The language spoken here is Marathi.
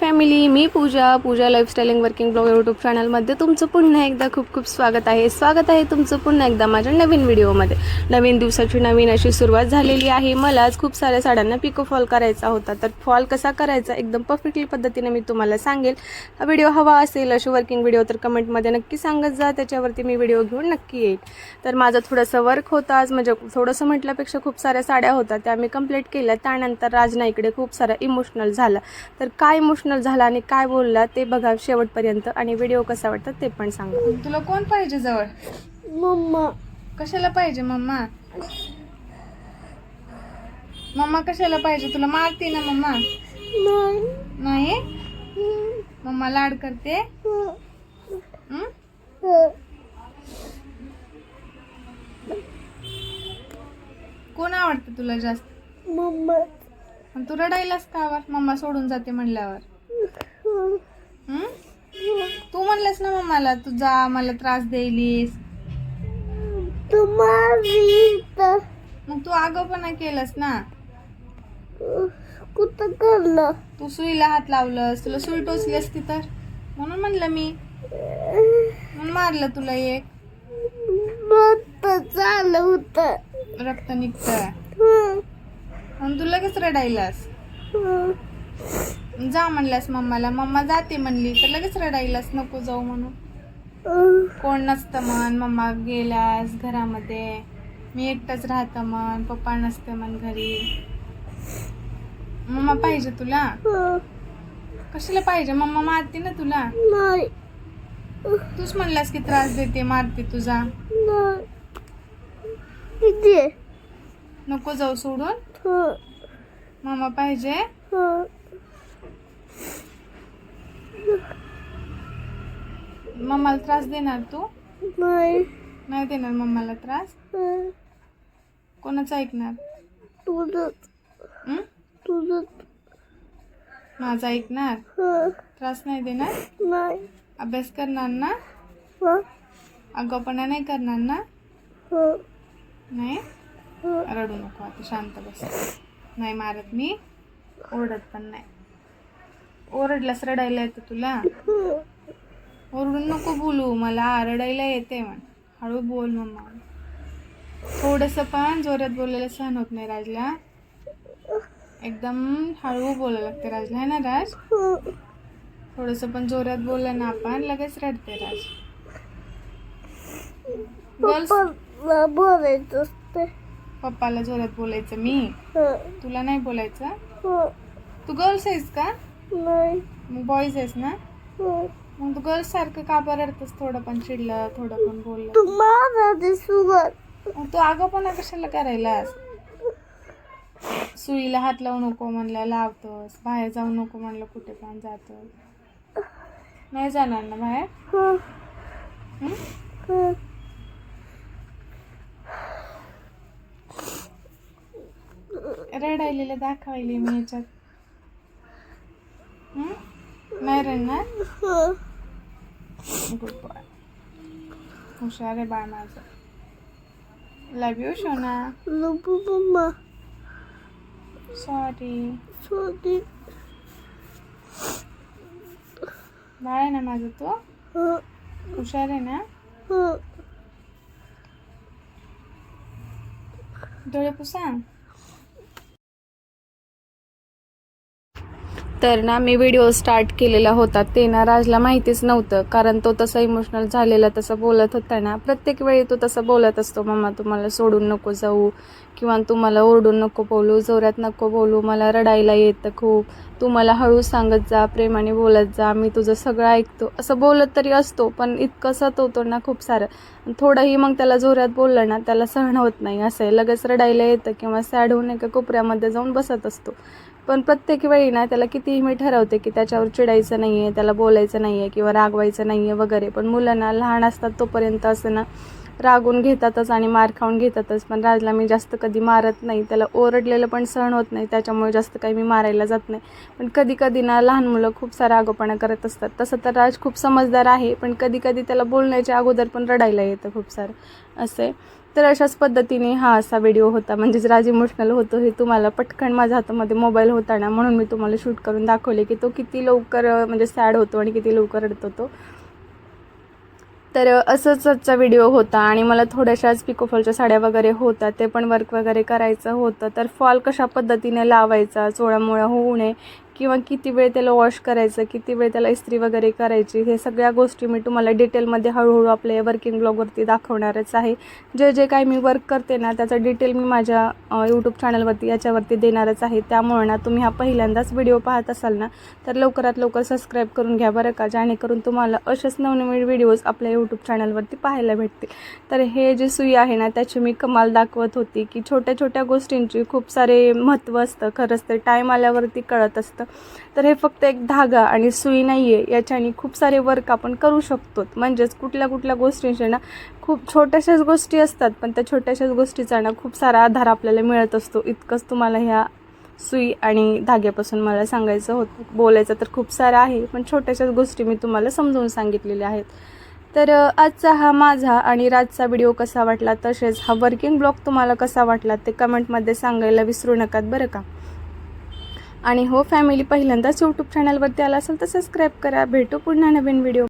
फॅमिली मी Pooja Pooja lifestyling working blog YouTube चॅनलमध्ये तुमचं पुन्हा एकदा खूप खूप स्वागत आहे. स्वागत आहे तुमचं पुन्हा एकदा माझ्या नवीन व्हिडिओमध्ये नवीन दिवसाची नवीन अशी सुरुवात झालेली आहे. मला आज खूप साऱ्या साड्यांना पिको फॉल करायचा होता. तर फॉल कसा करायचा? एकदम परफेक्टली पद्धतीने मी तुम्हाला सांगेल. हा व्हिडिओ हवा असेल अशी वर्किंग व्हिडिओ तर कमेंटमध्ये नक्की सांगत जा. त्याच्यावरती मी व्हिडिओ घेऊन नक्की येईल तर माझं थोडंसं वर्क होतं आज. म्हणजे थोडंसं म्हटल्यापेक्षा खूप साऱ्या साड्या होत्या. त्या मी कंप्लीट केल्या. त्यानंतर राजना इकडे खूप सारा इमोशनल झाला. तर काय इमोशनल झाला आणि काय बोलला ते बघा शेवटपर्यंत आणि व्हिडिओ कसा वाटतं ते पण सांगा. तुला कोण पाहिजे जवळ? मम्मा. कशाला पाहिजे मम्मा? मम्मा कशाला पाहिजे? तुला मारते ना मम्मा? नाही? नाही मम्मा लाड करते? हं? कोण आवडतं तुला जास्त? मम्मा. पण तू रडायलास का आवर? मम्मा सोडून जाते म्हणल्यावर हं? तू म्हणलंस ना मम्माला तू जा मला त्रास द्यायलीस मग तू आगाऊपणा केलंस ना. कुठं करलं तू सुईला हात लावलंस तुला सुई टोचली असती तर? म्हणून म्हणलं मी. म्हणून मारलं तुला एक. चालू होत. रक्त निघतं म्हणून तू लगेच रडायलास. जा म्हणल्यास मम्माला. मम्मा जाते म्हणली तर लगेच रडायलास नको जाऊ म्हणून. कोण नसतं म्हण मम्मा गेल्यास घरामध्ये. मी एकटाच राहतं म्हण पप्पा नसतं म्हण घरी. मम्मा पाहिजे तुला? कशाला पाहिजे? मम्मा मारते ना तुला. तूच म्हणलास की त्रास देते मारते तुझा. नको जाऊ सोडून. मम्मा पाहिजे? मम्माला त्रास देणार तू? नाही. नाही देणार मम्माला त्रास? कोणाचं ऐकणार? तुझं हं? तुझं माझं ऐकणार? त्रास नाही देणार? नाही. अभ्यास करणार ना? आगाऊपणा नाही करणार ना? नाही? रडू नको आता शांत बस. नाही मारत मी. ओरडत पण नाही. ओरडलास रडायला येतं तुला? ओरडून नको बोलू मला रडायला येते म्हण. हळू बोल मम्मा. थोडंसं पण जोरात बोलायला सहन होत नाही राजला. एकदम हळू बोलायला लागते राजला आहे ना राज? थोडंसं पण जोरात बोललं ना आपण लगेच रडते राज. बोलायचं पप्पाला जोरात बोलायचं मी? तुला नाही बोलायचं? तू गर्ल्स आहेस का? नाही. मग बॉईज आहेस ना? मग तू गर्ल्स सारखं का बरं रडतेस? थोडं पण चिडलं थोडं पण बोललं. तुम्हाला ते सुगर मग तू कशाला करायलास? सुईला हात लावू नको म्हणलं लावतोस. बाहेर जाऊ नको म्हणलं कुठे पण जातो नाही जाणार ना बाहेर? हं? रडायलेलं दाखवायले मी याच्यात. हं? नाही रडणार गुड बॉय हुशार आहे बाळ माझं लव यू शोना नको मम्मा सॉरी सॉरी बाळ आहे ना माझं तो हुशार आहे तर ना मी व्हिडिओ स्टार्ट केलेला होता. ते ना राजला माहितीच नव्हतं. कारण तो तसा इमोशनल झालेला तसं बोलत होता ना. प्रत्येक वेळी तो तसं बोलत असतो मम्मा तुम्हाला सोडून नको जाऊ. किंवा तुम्हाला ओरडून नको बोलू जोरात नको बोलू. मला रडायला येतं खूप. तू मला हळू सांगत जा प्रेमाने बोलत जा. मी तुझं सगळं ऐकतो. असं बोलत तरी असतो पण इतकं सतवतो ना खूप सारं. थोडंही मग त्याला जोरात बोललं ना त्याला सहन होत नाही. असं आहे. लगेच रडायला येतं किंवा सॅड होऊन एका कोपऱ्यामध्ये जाऊन बसत असतो. पण प्रत्येक वेळी ना त्याला कितीही मी ठरवते की त्याच्यावर चिडायचं नाही आहे त्याला बोलायचं नाही आहे किंवा रागवायचं नाही आहे वगैरे. पण मुलांना लहान असतात तोपर्यंत असं ना रागून घेतातच आणि मार खाऊन घेतातच. पण राजला मी जास्त कधी मारत नाही. त्याला ओरडलेलं पण सहन होत नाही. त्याच्यामुळे जास्त काही मी मारायला जात नाही. पण कधी कधी ना लहान मुलं खूप सारा आगोपणा करत असतात. तसं तर राज खूप समजदार आहे. पण कधी कधी त्याला बोलण्याच्या अगोदर पण रडायला येतं खूप सारं. असं आहे. तर अशाच पद्धतीने हा असा व्हिडिओ होता. म्हणजेच राज इमोशनल होतो हे तुम्हाला पटकन माझ्या हातामध्ये मोबाईल होता ना म्हणून मी तुम्हाला शूट करून दाखवले की तो किती लवकर म्हणजे सॅड होतो आणि किती लवकर रडतो तो. तर असंच आजचा व्हिडिओ होता आणि मला थोड्याशाच पिकोफॉलच्या साड्या वगैरे होत्या ते पण वर्क वगैरे करायचं होतं. तर फॉल कशा पद्धतीने लावायचा चोळामोळा होऊ नये किंवा किती वेळ त्याला वॉश करायचं किती वेळ त्याला इस्त्री वगैरे करायची हे सगळ्या गोष्टी मी तुम्हाला डिटेलमध्ये हळूहळू आपल्या या वर्किंग ब्लॉगवरती दाखवणारच आहे. जे जे काही मी वर्क करते ना त्याचं डिटेल मी माझ्या यूट्यूब चॅनलवरती याच्यावरती देणारच आहे. त्यामुळे ना तुम्ही हा पहिल्यांदाच व्हिडिओ पाहत असाल ना तर लवकरात लवकर सबस्क्राईब करून घ्या बरं का जेणेकरून तुम्हाला असेच नवनवीन व्हिडिओज आपल्या यूट्यूब चॅनलवरती पाहायला भेटतील. तर हे जे सुई आहे ना त्याची मी कमाल दाखवत होती की छोट्या छोट्या गोष्टींची खूप सारे महत्त्व असतं. खरंच तर टाईम आल्यावरती कळत असतं. तर हे फक्त एक धागा आणि सुई नाही आहे याच्याने खूप सारे वर्क आपण करू शकतो. म्हणजेच कुठल्या कुठल्या गोष्टींचे ना खूप छोट्याशाच गोष्टी असतात पण त्या छोट्याशाच गोष्टीचा ना खूप सारा आधार आपल्याला मिळत असतो. इतकंच तुम्हाला ह्या सुई आणि धाग्यापासून मला सांगायचं होतं बोलायचं तर खूप सारं आहे पण छोट्याशाच गोष्टी मी तुम्हाला समजावून सांगितलेल्या आहेत. तर आजचा हा माझा आणि राजचा व्हिडिओ कसा वाटला तसेच हा वर्किंग ब्लॉग तुम्हाला कसा वाटला ते कमेंटमध्ये सांगायला विसरू नकात बरं का? आणि हो फॅमिली पहिल्यांदाच यूट्यूब चॅनलवरती आला असेल तर सबस्क्राईब करा. भेटू पुन्हा नवीन व्हिडिओ